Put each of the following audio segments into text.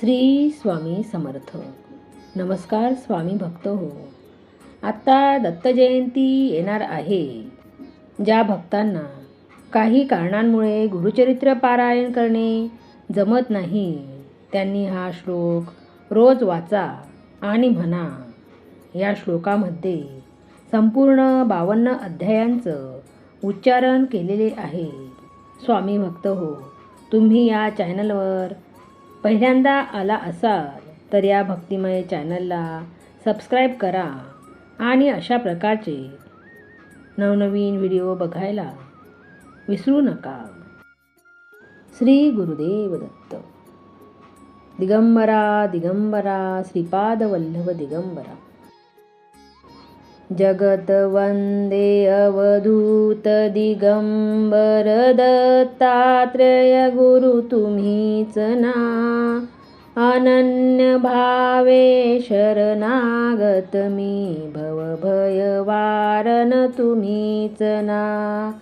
श्री स्वामी समर्थ. नमस्कार स्वामी भक्त हो. आत्ता दत्त जयंती येणार आहे. ज्या भक्तांना काही कारणांमुळे गुरुचरित्र पारायण करणे जमत नाही त्यांनी हा श्लोक रोज वाचा आणि म्हणा. या श्लोकामध्ये संपूर्ण बावन्न अध्यायांचं उच्चारण केलेले आहे. स्वामी भक्त हो तुम्ही या चॅनलवर पहिल्यांदा आला असाल तर या भक्तिमय चॅनलला सबस्क्राईब करा आणि अशा प्रकारचे नवनवीन व्हिडिओ बघायला विसरू नका. श्री गुरुदेव दत्त. दिगंबरा दिगंबरा श्रीपादवल्लभ दिगंबरा. जगतवन्दे अवधूतदिगम्बर दत्तात्रय गुरु तुम्हीच ना. अनन्य अनन्यभावे शरणागत मी भव भवभयवारन तुम्हीच ना.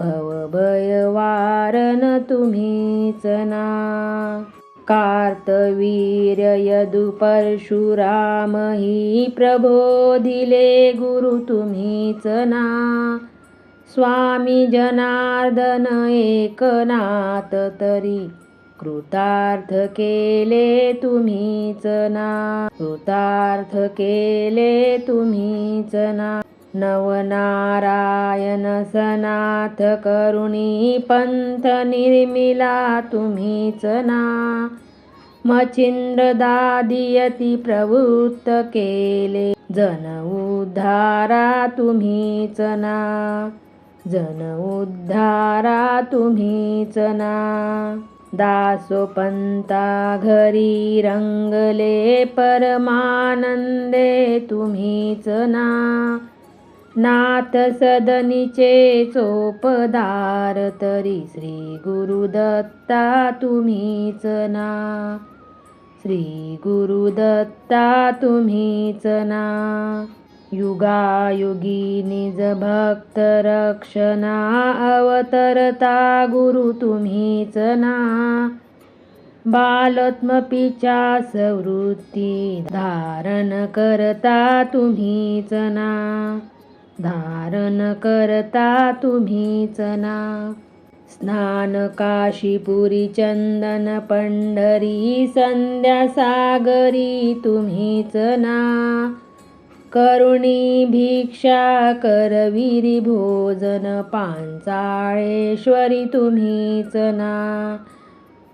भव भवभयवारन तुम्हीच ना. कार्तवीर यदु परशुराम हि प्रबोधिले गुरु तुम्हीच ना स्वामी जनार्दन एकनाथ तरी कृतार्थ केले तुम्हीच ना कृतार्थ केले तुम्हीच ना नवनारायण सनाथ करुणी पंथ निर्मिला तुम्हीच ना. मचिंद्र दादियती प्रवृत्त केले जन उद्धारा तुम्हीच ना. जन उद्धारा तुम्हीच ना. दासोपंता घरी रंगले परमानंदे तुम्हीच ना. नाथ सदनीचे चोपदार तरी श्री गुरुदत्ता तुम्हीच ना. श्री गुरुदत्ता तुम्हीच ना. युगायुगी निज भक्त रक्षणा अवतरता गुरु तुम्हीच ना. बालत्मपीच्या सवृत्ती धारण करता तुम्हीच ना. धारण करता तुम्हीच ना. स्नान काशीपुरी चंदन पंढरी संध्या सागरी तुम्हीच ना. करुणी भिक्षा करविरी भोजन पांचाळेश्वरी तुम्हीच ना.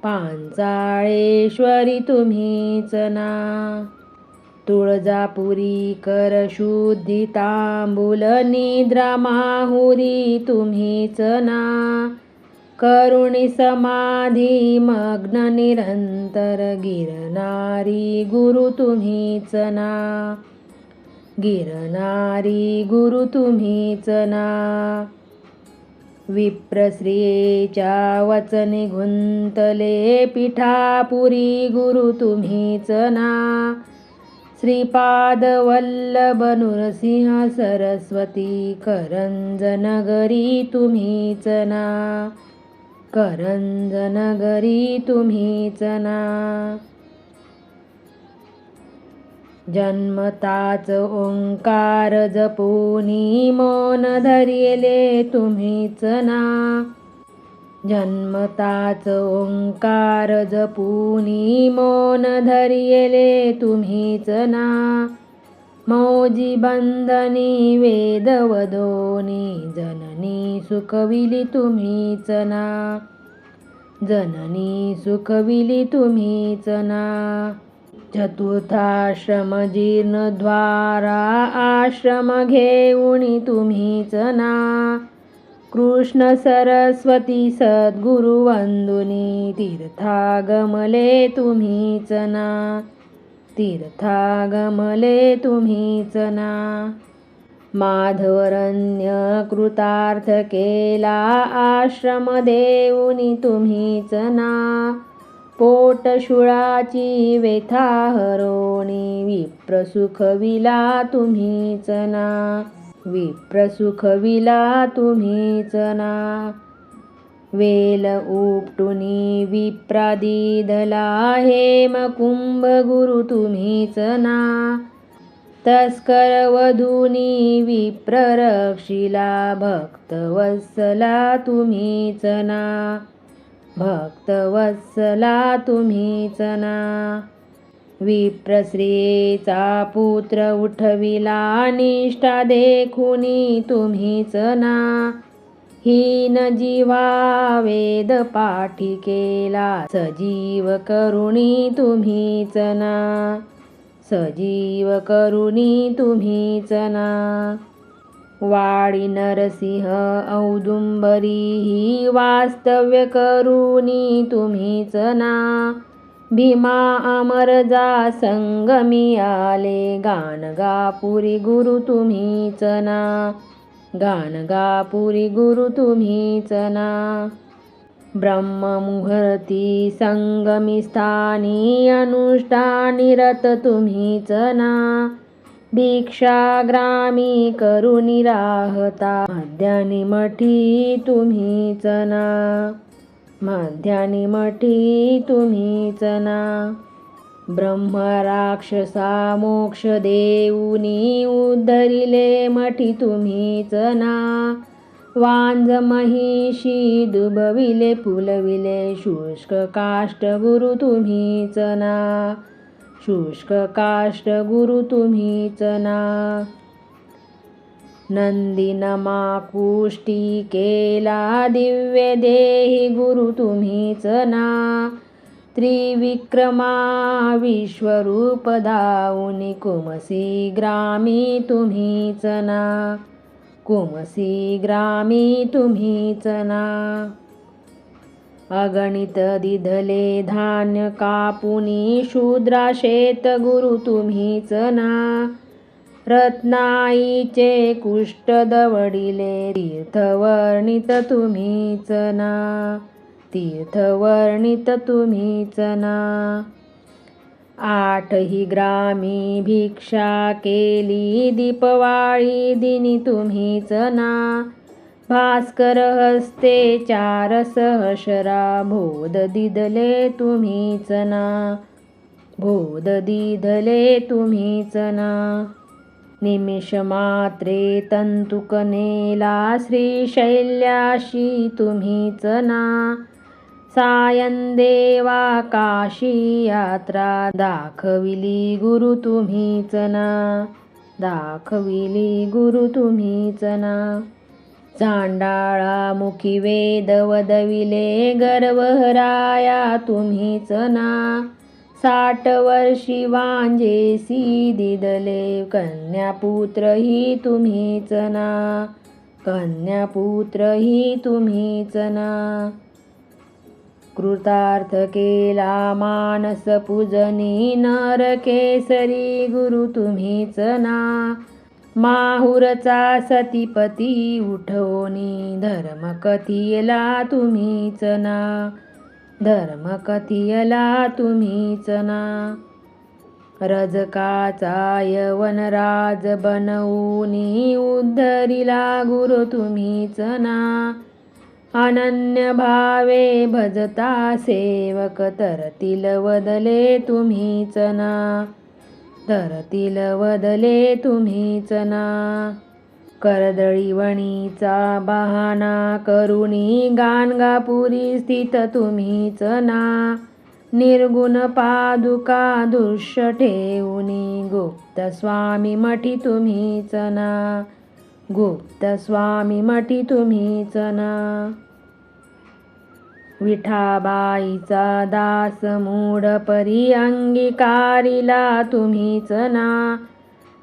पांचाळेश्वरी तुम्हीच ना. तुळजापुरी कर शुद्धी तांबूल निद्रा माहुरी तुम्हीच ना. करुणी समाधी मग्न निरंतर गिरणारी गुरु तुम्हीच ना. गिरणारी गुरु तुम्हीच ना. विप्रश्रियेच्या वचने गुंतले पिठापुरी गुरु तुम्हीच ना. श्रीपादवल्लभनुरसिंह नृसिंह सरस्वती करंज नगरी तुम्हीच ना करंज नगरी तुम्हीच ना जन्मताच ओंकार जपूनी मौन धरिले तुम्हीच ना जन्मताच ओंकार जपुनी मौन धरियले तुम्हीच ना. मौजी बंधनी वेदवदोनी जननी सुखविली तुम्हीच ना. जननी सुखविली तुम्हीच ना. चतुर्थाश्रम जीर्णद्वारा आश्रम घेऊणी तुम्हीच ना. कृष्ण सरस्वती सद्गुरु वंदुनी तीर्थागमले तुम्हीच ना तीर्थागमले तुम्हीच ना माधवरण्य कृतार्थ केला आश्रम देऊनी तुम्हीच ना पोटशुळाची व्यथा हरोणी विप्रसुखविला तुम्हीच ना विप्रसुखविला तुम्हीच ना वेल उपटुनी विप्रादिदला हे मकुंभ गुरु तुम्हीच ना तस्कर वधुनी विप्ररक्षिला भक्तवत्सला तुम्हीच ना भक्तवत्सला तुम्हीच ना विप्रश्रीचा पुत्र उठविला निष्ठा देखुनी तुम्हीच ना. हीन जीवा वेद पाठी केला सजीव करुणी तुम्हीच ना. सजीव करुणी तुम्हीच ना. वाडी नरसिंह औदुंबरी ही वास्तव्य करुणी तुम्हीच ना. भीमा अमरजा संगमी आले गानगापुरी गुरु तुम्हीच ना गानगापुरी गुरु तुम्हीच ना ब्रह्ममुहूर्ती संगमी स्थानी अनुष्ठानिरत तुम्हीच ना भिक्षाग्रामी करुणी राहता मध्यानी मठी तुम्हीच ना मध्यानी मठी तुम्हीच ना ब्रह्मराक्षसा मोक्ष देऊनी उद्धरिले मठी तुम्हीच ना वांज महिषी दुबविले फुलविले शुष्क काष्ट गुरु तुम्हीच ना शुष्क काष्ट गुरु तुम्हीच ना नंदिनमाकुष्टी केला दिव्य देही गुरु तुम्हीच ना. त्रिविक्रमा विश्वरूप दाऊनी कुमसी ग्रामी तुम्हीच ना. कुमसी ग्रामी तुम्हीच ना. अगणित दिधले धान्य कापुनी शूद्रा शेत गुरु तुम्हीच ना. रत्नाईचे कुष्ट दवडिले तीर्थवर्णित तुम्हीच ना तीर्थवर्णित तुम्हीच ना आठही ग्रामी भिक्षा केली दीपवाळी दिनी तुम्हीच ना भास्कर हस्ते चार सहशरा भोद दिदले तुम्हीच ना भोद दिदले तुम्हीच ना निमिषमात्रे तंतुकनेला श्रीशैल्याशी तुम्हीच ना सायंदेवा काशी यात्रा दाखविली गुरु तुम्हीच ना दाखविली गुरु तुम्हीच ना चांडाळा मुखी वेद वदविले गर्वहराया तुम्हीच ना साठ वर्षी वांजेसी दिदले कन्यापुत्र ही तुम्हीच ना कन्यापुत्र ही तुम्हीच ना कृतार्थ केला मानस पूजनी. नर केसरी गुरु तुम्हीच ना माहुरचा सतीपती उठवणी धर्म कथियला तुम्हीच ना धर्म कथियला तुम्हीच ना. रजकाचा वनराज बनवूनी उद्धरिला गुरु तुम्हीच ना. अनन्य भावे भजता सेवक तरतील वदले तुम्हीच ना. तरतील वदले तुम्हीच ना. करदळीवणीचा बहाना करुणी गाणगापुरी स्थित तुम्हीच ना. निर्गुण पादुका दृश्य ठेवणी गुप्त स्वामी मठी तुम्हीच ना. गुप्त स्वामी मठी तुम्हीच ना. विठाबाईचा दास मूढ परी अंगीकारिला तुम्हीच ना.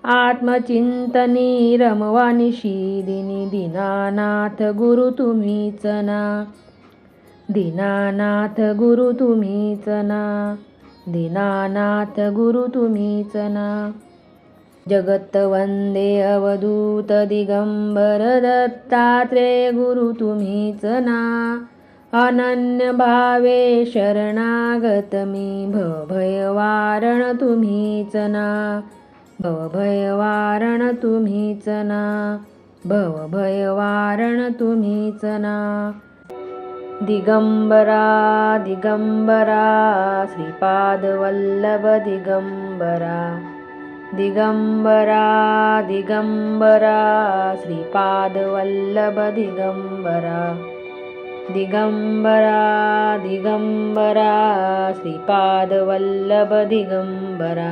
आत्मचिंतनी रमवानी शिदिनी दीनानाथ गुरु तुम्हीच ना दीनानाथ गुरु तुम्हीच ना दीनानाथ गुरु तुम्हीच ना जगत वंदे अवधूत दिगंबर दत्तात्रेय गुरु तुम्हीच ना अनन्य भावे शरणागत मी भयवारण तुम्हीच ना भवभयवारण तुम्हीच ना भवभयवारण तुम्हीच ना दिगम्बरा दिगम्बरा श्रीपादवल्लभ दिगम्बरा दिगम्बरा दिगम्बरा श्रीपादवल्लभ दिगम्बरा दिगम्बरा दिगम्बरा श्रीपादवल्लभ दिगम्बरा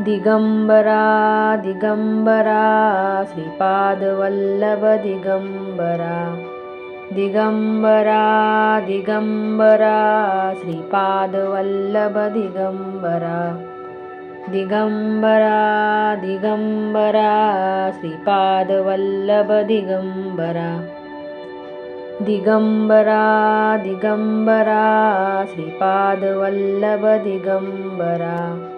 दिगम्बरा दिगम्बरा श्रीपादवल्लभ दिगम्बरा। दिगम्बरा दिगम्बरा श्रीपादवल्लभ दिगम्बरा। दिगम्बरा दिगम्बरा श्रीपादवल्लभ दिगम्बरा। दिगम्बरा दिगम्बरा श्रीपादवल्लभ दिगम्बरा